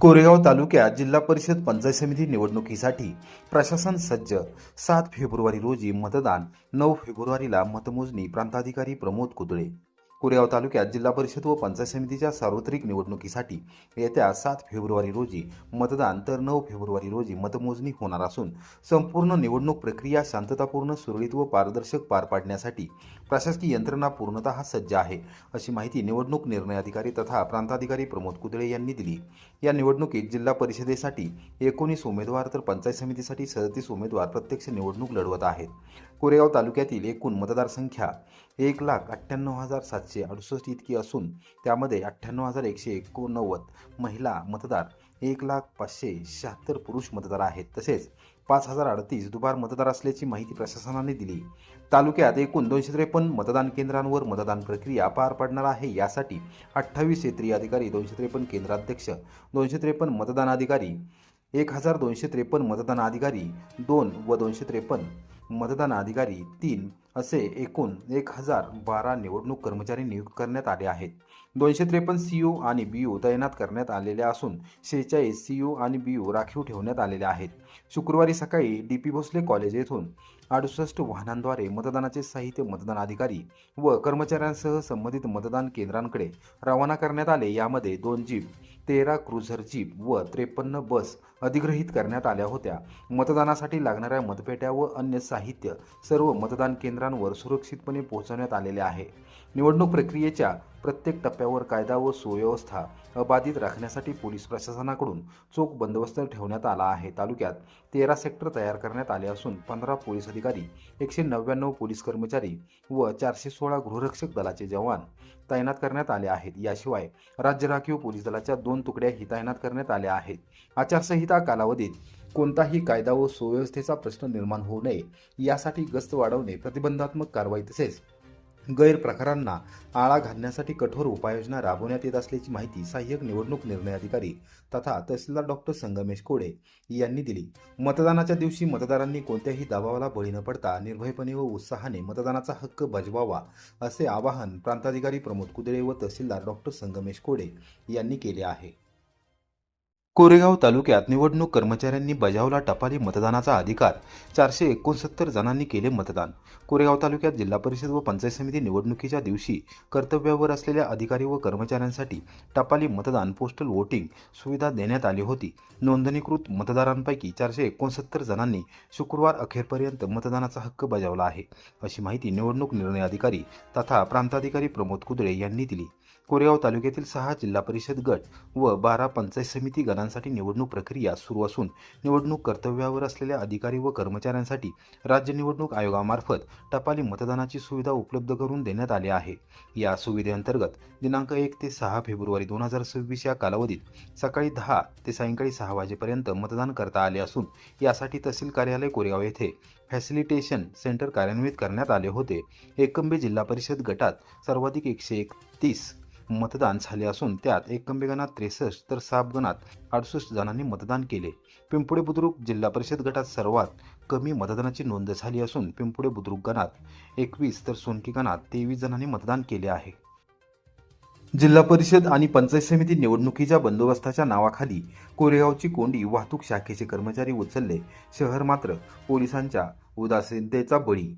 कोरेगाव तालुक्यात जिल्हा परिषद पंचायत समिती निवडणुकीसाठी प्रशासन सज्ज. सात फेब्रुवारी रोजी मतदान. नऊ फेब्रुवारीला मतमोजणी प्रांताधिकारी प्रमोद कुदळे. कोरेगाव तालुक्यात जिल्हा परिषद व पंचायत समितीच्या सार्वत्रिक निवडणुकीसाठी येत्या सात फेब्रुवारी रोजी मतदान तर नऊ फेब्रुवारी रोजी मतमोजणी होणार असून संपूर्ण निवडणूक प्रक्रिया शांततापूर्ण सुरळीत व पारदर्शक पार पाडण्यासाठी प्रशासकीय यंत्रणा पूर्णतः सज्ज आहे अशी माहिती निवडणूक निर्णय अधिकारी तथा प्रांताधिकारी प्रमोद कुदळे यांनी दिली. या निवडणुकीत जिल्हा परिषदेसाठी एकोणीस उमेदवार तर पंचायत समितीसाठी सदतीस उमेदवार प्रत्यक्ष निवडणूक लढवत आहेत. कोरेगाव तालुक्यातील एकूण मतदारसंख्या एक लाख अठ्ठ्याण्णव हजार सातशे अडुसष्ट इतकी असून त्यामध्ये अठ्ठ्याण्णव हजार एकशे एकोणनव्वद महिला मतदार एक लाख पाचशे शहात्तर पुरुष मतदार आहेत. तसेच पाच हजार अडतीस दुबार मतदार असल्याची माहिती प्रशासनाने दिली. तालुक्यात एकूण दोनशे त्रेपन्न मतदान केंद्रांवर मतदान प्रक्रिया पार पडणार आहे. यासाठी अठ्ठावीस क्षेत्रीय अधिकारी दोनशे त्रेपन्न केंद्राध्यक्ष दोनशे त्रेपन्न मतदान अधिकारी एक हजार दोनशे त्रेपन्न मतदान अधिकारी दोन व दोनशे त्रेपन्न मतदान अधिकारी तीन असे एकूण एक हजार बारा निवडणूक कर्मचारी नियुक्त करण्यात आले आहेत. दोनशे त्रेपन्न सी यू आणि बी यू तैनात करण्यात आलेले असून शेहेचाळीस सी यू आणि बी यू राखीव ठेवण्यात आलेले आहेत. शुक्रवारी सकाळी डी पी भोसले कॉलेज येथून अडुसष्ट वाहनांद्वारे मतदानाचे साहित्य मतदान अधिकारी व कर्मचाऱ्यांसह संबंधित मतदान केंद्रांकडे रवाना करण्यात आले. यामध्ये दोन जीप तेरा क्रुझर जीप व त्रेपन्न बस अधिग्रहित करण्यात आल्या होत्या. मतदानासाठी लागणाऱ्या मतपेट्या व अन्य साहित्य सर्व मतदान केंद्रांवर सुरक्षितपणे पोहोचवण्यात आलेले आहे. निवडणूक प्रक्रियेच्या प्रत्येक टप्प्यावर कायदा व सुव्यवस्था अबाधित राखण्यासाठी पोलीस प्रशासनाकडून चोख बंदोबस्त ठेवण्यात आला आहे. तालुक्यात तेरा सेक्टर तयार करण्यात आले असून पंधरा पोलीस अधिकारी एकशे नव्याण्णव पोलीस कर्मचारी व चारशे सोळा गृहरक्षक दलाचे जवान तैनात करण्यात आले आहेत. याशिवाय राज्य राखीव पोलीस दलाच्या दोन तुकड्याही तैनात करण्यात आल्या आहेत. आचारसंहिता कालावधीत कोणताही कायदा व सुव्यवस्थेचा प्रश्न निर्माण होऊ नये यासाठी गस्त वाढवणे प्रतिबंधात्मक कारवाई तसेच गैरप्रकारांना आळा घालण्यासाठी कठोर उपाययोजना राबवण्यात येत असल्याची माहिती सहाय्यक निवडणूक निर्णय अधिकारी तथा तहसीलदार डॉक्टर संगमेश कोडे यांनी दिली. मतदानाच्या दिवशी मतदारांनी कोणत्याही दबावाला बळी न पडता निर्भयपणे व उत्साहाने मतदानाचा हक्क बजवावा असे आवाहन प्रांताधिकारी प्रमोद कुदळे व तहसीलदार डॉक्टर संगमेश कोडे यांनी केले आहे. कोरेगाव तालुक्यात निवडणूक कर्मचाऱ्यांनी बजावला टपाली मतदानाचा अधिकार. चारशे एकोणसत्तर जणांनी केले मतदान. कोरेगाव तालुक्यात जिल्हा परिषद व पंचायत समिती निवडणुकीच्या दिवशी कर्तव्यावर असलेल्या अधिकारी व कर्मचाऱ्यांसाठी टपाली मतदान पोस्टल वोटिंग सुविधा देण्यात आली होती. नोंदणीकृत मतदारांपैकी चारशे एकोणसत्तर जणांनी शुक्रवार अखेरपर्यंत मतदानाचा हक्क बजावला आहे अशी माहिती निवडणूक निर्णय अधिकारी तथा प्रांताधिकारी प्रमोद कुदळे यांनी दिली. कोरेगाव तालुक्यातील सहा जिल्हा परिषद गट व बारा पंचायत समिती गणांसाठी निवडणूक प्रक्रिया सुरू असून निवडणूक कर्तव्यावर असलेल्या अधिकारी व कर्मचाऱ्यांसाठी राज्य निवडणूक आयोगामार्फत टपाली मतदानाची सुविधा उपलब्ध करून देण्यात आली आहे. या सुविधेअंतर्गत दिनांक एक ते सहा फेब्रुवारी दोन हजार सव्वीस या कालावधीत सकाळी दहा ते सायंकाळी सहा वाजेपर्यंत मतदान करता आले असून यासाठी तहसील कार्यालय कोरेगाव येथे फॅसिलिटेशन सेंटर कार्यान्वित करण्यात आले होते. एकंबे जिल्हा परिषद गटात सर्वाधिक एकशे एकतीस मतदान झाले असून त्यात एकंबे गणात त्रेसष्ट तर साप गणात अडुसष्ट जणांनी मतदान केले. पिंपुडे बुद्रुक जिल्हा परिषद गटात सर्वात कमी मतदानाची नोंद झाली असून पिंपुडे बुद्रुक गणात एकवीस तर सोनकी गणात तेवीस जणांनी मतदान केले आहे. जिल्हा परिषद आणि पंचायत समिती निवडणुकीच्या बंदोबस्ताच्या नावाखाली कोरेगावची कोंडी वाहतूक शाखेचे कर्मचारी उचलले. शहर मात्र पोलिसांच्या उदासीनतेचा बळी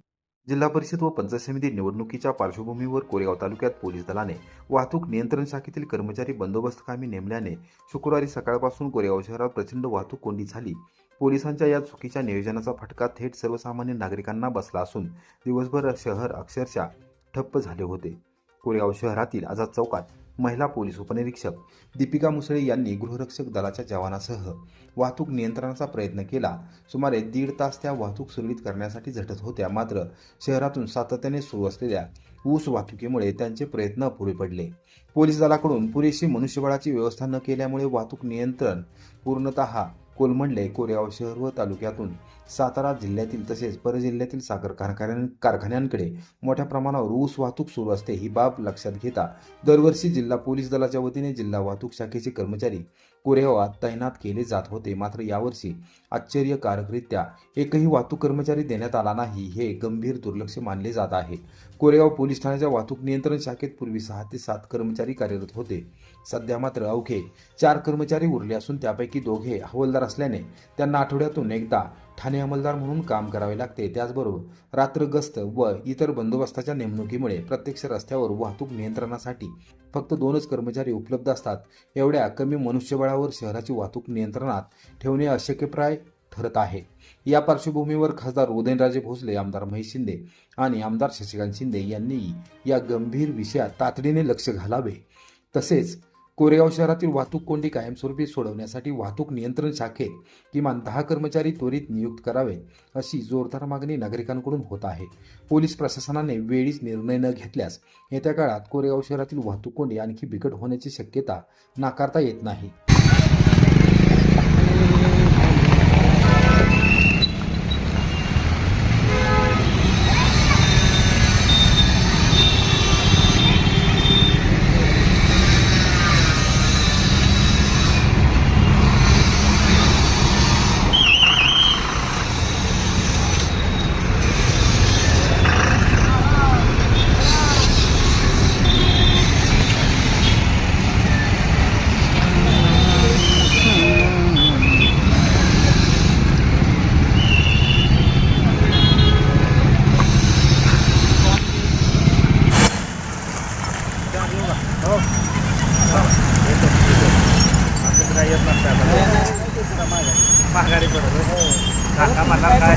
जिल्हा परिषद व पंचायत समिती निवडणुकीच्या पार्श्वभूमीवर कोरेगाव तालुक्यात पोलीस दलाने वाहतूक नियंत्रण शाखेतील कर्मचारी बंदोबस्त कामी नेमल्याने शुक्रवारी सकाळपासून कोरेगाव शहरात प्रचंड वाहतूक कोंडी झाली. पोलिसांच्या या चुकीच्या नियोजनाचा फटका थेट सर्वसामान्य नागरिकांना बसला असून दिवसभर शहर अक्षरशः ठप्प झाले होते. कोरेगाव शहरातील आझाद चौकात महिला पोलीस उपनिरीक्षक दीपिका मुसळे यांनी गृहरक्षक दलाच्या जवानासह वाहतूक नियंत्रणाचा प्रयत्न केला. सुमारे दीड तास त्या वाहतूक सुरळीत करण्यासाठी झटत होत्या. मात्र शहरातून सातत्याने सुरू असलेल्या ऊस वाहतुकीमुळे त्यांचे प्रयत्न अपुरे पडले. पोलीस दलाकडून पुरेशी मनुष्यबळाची व्यवस्था न केल्यामुळे वाहतूक नियंत्रण पूर्णतः कोलमंडले. कोरेगाव शहर व तालुक्यातून सातारा जिल्ह्यातील तसेच परजिल्ह्यातील साखर कारखान्यां कारखान्यांकडे मोठ्या प्रमाणावर ऊस वाहतूक सुरू असते. ही बाब लक्षात घेता दरवर्षी जिल्हा पोलीस दलाच्या वतीने जिल्हा वाहतूक शाखेचे कर्मचारी कोरेगावात तैनात केले जात होते. मात्र यावर्षी आश्चर्यकारकरित्या एकही वाहतूक कर्मचारी देण्यात आला नाही हे गंभीर दुर्लक्ष मानले जात आहे. कोरेगाव पोलीस ठाण्याच्या वाहतूक नियंत्रण शाखेत पूर्वी सहा ते सात कर्मचारी कार्यरत होते. सध्या मात्र अवघे चार कर्मचारी उरले असून त्यापैकी दोघे हवालदार असल्याने त्यांना आठवड्यातून एकदा ठाणे अंमलदार म्हणून काम करावे लागते. त्याचबरोबर रात्र गस्त व इतर बंदोबस्ताच्या नेमणुकीमुळे प्रत्यक्ष रस्त्यावर वाहतूक नियंत्रणासाठी फक्त दोनच कर्मचारी उपलब्ध असतात. एवढ्या कमी मनुष्यबळावर शहराची वाहतूक नियंत्रणात ठेवणे अशक्यप्राय ठरत आहे. या पार्श्वभूमीवर खासदार उदयनराजे भोसले आमदार महेश शिंदे आणि आमदार शशिकांत शिंदे यांनी या गंभीर विषयात तातडीने लक्ष घालावे. तसेच कोरेगाव शहरातील वाहतूक कोंडी कायमस्वरूपी सोडवण्यासाठी वाहतूक नियंत्रण शाखेत किमान दहा कर्मचारी त्वरित नियुक्त करावे अशी जोरदार मागणी नागरिकांकडून होत आहे. पोलीस प्रशासनाने वेळीच निर्णय न घेतल्यास येत्या काळात कोरेगाव शहरातील वाहतूक कोंडी आणखी बिकट होण्याची शक्यता नाकारता येत नाही माघारी पडत काका मला काय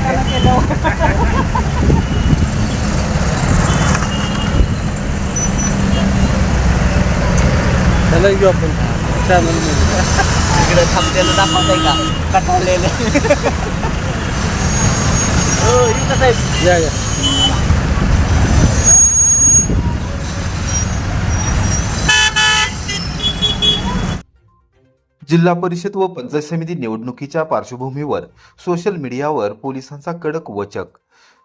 त्याला घेऊ आपण. चॅनल इकडे थांबतेलं दाखवताय का? कटाळलेले हो इथं साहेब. या या. जिल्हा परिषद व पंचायत समिती निवडणुकीच्या पार्श्वभूमीवर सोशल मीडियावर पोलिसांचा कडक वचक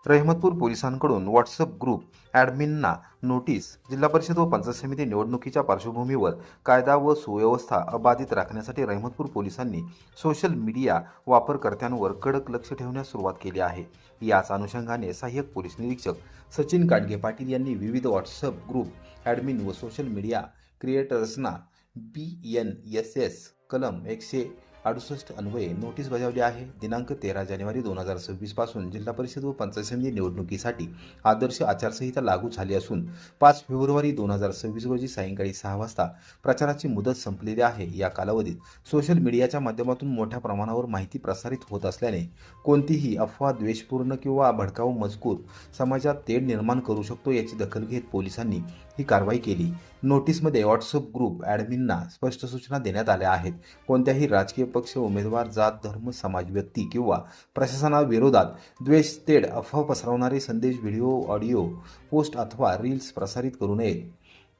रहमतपूर पोलिसांकडून व्हॉट्सअप ग्रुप ॲडमिनना नोटीस जिल्हा परिषद व पंचायत समिती निवडणुकीच्या पार्श्वभूमीवर कायदा व सुव्यवस्था अबाधित राखण्यासाठी रहमतपूर पोलिसांनी सोशल मीडिया वापरकर्त्यांवर कडक लक्ष ठेवण्यास सुरुवात केली आहे. याच अनुषंगाने सहाय्यक पोलीस निरीक्षक सचिन काडगे पाटील यांनी विविध व्हॉट्सअप ग्रुप ॲडमिन व सोशल मीडिया क्रिएटर्सना बी एन एस एस कलम एकशे अडुसष्ट अन्वये नोटीस बजावली आहे. दिनांक तेरा जानेवारी दोन हजार सव्वीसपासून जिल्हा परिषद व पंचायत समिती निवडणुकीसाठी आदर्श आचारसंहिता लागू झाली असून पाच फेब्रुवारी दोन हजार सव्वीस रोजी सायंकाळी सहा वाजता प्रचाराची मुदत संपलेली आहे. या कालावधीत सोशल मीडियाच्या माध्यमातून मोठ्या प्रमाणावर माहिती प्रसारित होत असल्याने कोणतीही अफवा द्वेषपूर्ण किंवा भडकाऊ मजकूर समाजात तेढ निर्माण करू शकतो याची दखल घेत पोलिसांनी ही कारवाई केली. नोटीसमध्ये व्हॉट्सअप ग्रुप ॲडमिनना स्पष्ट सूचना देण्यात आल्या आहेत. कोणत्याही राजकीय पक्ष उमेदवार जात धर्म समाज व्यक्ती किंवा प्रशासनाविरोधात द्वेष तेढ अफवा पसरवणारे संदेश व्हिडिओ ऑडिओ पोस्ट अथवा रील्स प्रसारित करू नयेत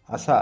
असा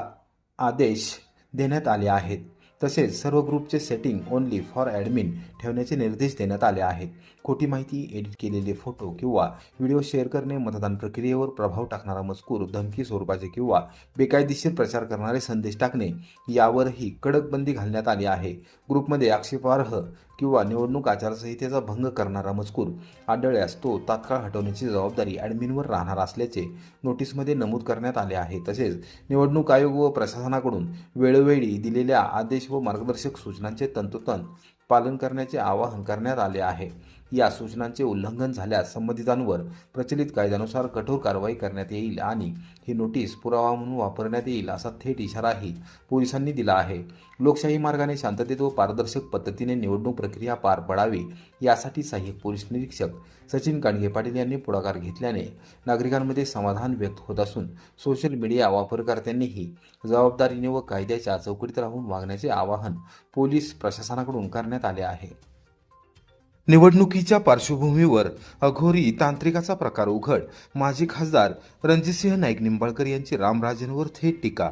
आदेश देण्यात आले आहेत. तसेच सर्व ग्रुपचे सेटिंग ओनली फॉर ॲडमिन ठेवण्याचे निर्देश देण्यात आले आहेत. खोटी माहिती एडिट केलेले फोटो किंवा व्हिडिओ शेअर करणे मतदान प्रक्रियेवर प्रभाव टाकणारा मजकूर धमकी स्वरूपाचे किंवा बेकायदेशीर प्रचार करणारे संदेश टाकणे यावरही कडक बंदी घालण्यात आली आहे. ग्रुपमध्ये आक्षेपार्ह किंवा निवडणूक आचारसंहितेचा भंग करणारा मजकूर आढळल्यास तो तात्काळ हटवण्याची जबाबदारी ॲडमिनवर राहणार असल्याचे नोटीसमध्ये नमूद करण्यात आले आहे. तसेच निवडणूक आयोग व प्रशासनाकडून वेळोवेळी दिलेल्या आदेश व मार्गदर्शक सूचनांचे तंतोतंत पालन करण्याचे आवाहन करण्यात आले आहे. या सूचनांचे उल्लंघन झाल्यास संबंधितांवर प्रचलित कायद्यानुसार कठोर कारवाई करण्यात येईल आणि ही नोटीस पुरावा म्हणून वापरण्यात येईल असा थेट इशाराही पोलिसांनी दिला आहे. लोकशाही मार्गाने शांततेत व पारदर्शक पद्धतीने निवडणूक प्रक्रिया पार पडावी यासाठी सहाय्यक पोलीस निरीक्षक सचिन कांडगे पाटील यांनी पुढाकार घेतल्याने नागरिकांमध्ये समाधान व्यक्त होत असून सोशल मीडिया वापरकर्त्यांनीही जबाबदारीने व कायद्याच्या चौकटीत राहून वागण्याचे आवाहन पोलीस प्रशासनाकडून करण्यात आले आहे. निवडणुकीच्या पार्श्वभूमीवर अघोरी तांत्रिकाचा प्रकार उघड. माजी खासदार रणजितसिंह नाईक निंबाळकर यांची रामराजेंवर थेट टीका.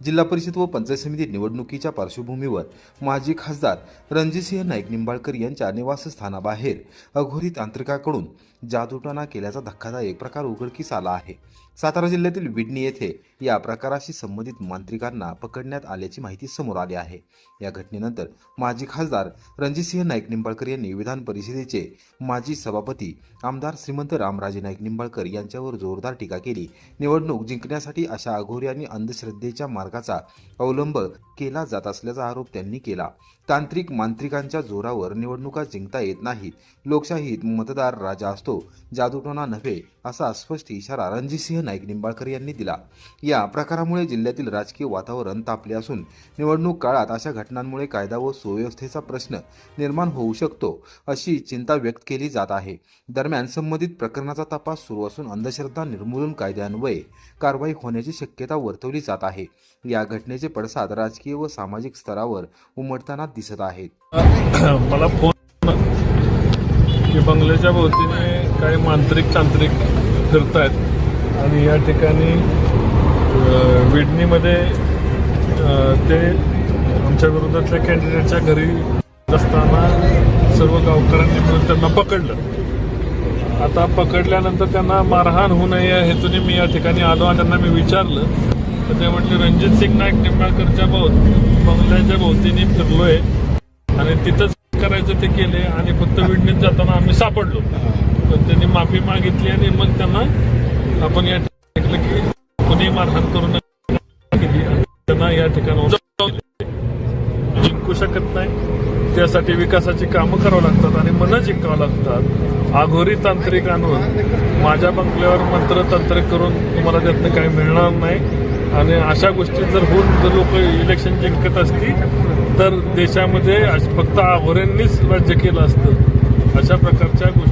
जिल्हा परिषद व पंचायत समिती निवडणुकीच्या पार्श्वभूमीवर माजी खासदार रणजितसिंह नाईक निंबाळकर यांच्या निवासस्थानाबाहेर अघोरी तांत्रिकाकडून जादूटोणा केल्याचा धक्कादायक प्रकार उघडकीस आला आहे. सातारा जिल्ह्यातील विडणी येथे या प्रकाराशी संबंधित मांत्रिकांना पकडण्यात आल्याची माहिती समोर आली आहे. या घटनेनंतर माजी खासदार रणजितसिंह नाईक निंबाळकर यांनी विधान परिषदेचे माजी सभापती आमदार श्रीमंत रामराजे नाईक निंबाळकर यांच्यावर जोरदार टीका केली. निवडणूक जिंकण्यासाठी अशा अघोरी आणि अंधश्रद्धेच्या मार्गाचा अवलंब केला जात असल्याचा आरोप त्यांनी केला. तांत्रिक मांत्रिकांच्या जोरावर निवडणुका जिंकता येत नाहीत. लोकशाहीत मतदार राजा असतो जादूटोना नव्हे असा स्पष्ट इशारा रणजितसिंह नाईक निंबाळकर यांनी दिला. या प्रकारामुळे जिल्ह्यातील राजकीय वातावरण तापले असून निवडणूक काळात अशा घटनांमुळे कायदा व सुव्यवस्थेचा प्रश्न निर्माण होऊ शकतो अशी चिंता व्यक्त केली जात आहे. दरम्यान संबंधित प्रकरणाचा तपास सुरू असून अंधश्रद्धा निर्मूलन कायद्यान्वये कारवाई होण्याची शक्यता वर्तवली जात आहे. या घटनेचे पडसाद राजकीय व सामाजिक स्तरावर उमटताना दिसत आहेत. मला फोन की बंगल्याच्या भोवतीने काही मांत्रिक तांत्रिक फिरतायत. आणि या ठिकाणी विडणीमध्ये ते आमच्या विरोधातल्या कॅन्डिडेटच्या घरी असताना सर्व गावकऱ्यांनी मिळून त्यांना पकडलं. आता पकडल्यानंतर त्यांना मारहाण होऊ नये या हेतूने मी या ठिकाणी आलो आणि त्यांना मी विचारलं. तर ते म्हटले रणजित सिंग नाईक निंबाळकरच्या भोवती बंगल्याच्या भोवतीने फिरलोय. आणि तिथंच करायचं ते केले आणि फक्त विडणीत जाताना आम्ही सापडलो. तर त्यांनी माफी मागितली आणि मग त्यांना आपण या ठिकाणी की कुणी मारहाण करून त्यांना या ठिकाणावर जिंकू शकत नाही. त्यासाठी विकासाची कामं करावं लागतात आणि मन जिंकावं लागतात. आघोरी तांत्रिक आणून माझ्या बंगल्यावर मंत्र तांत्रिक करून तुम्हाला त्यातनं काही मिळणार नाही. आणि अशा गोष्टी जर होऊन जर लोक इलेक्शन जिंकत असतील तर देशामध्ये फक्त आघोऱ्यांनीच राज्य केलं असतं. अशा प्रकारच्या गोष्टी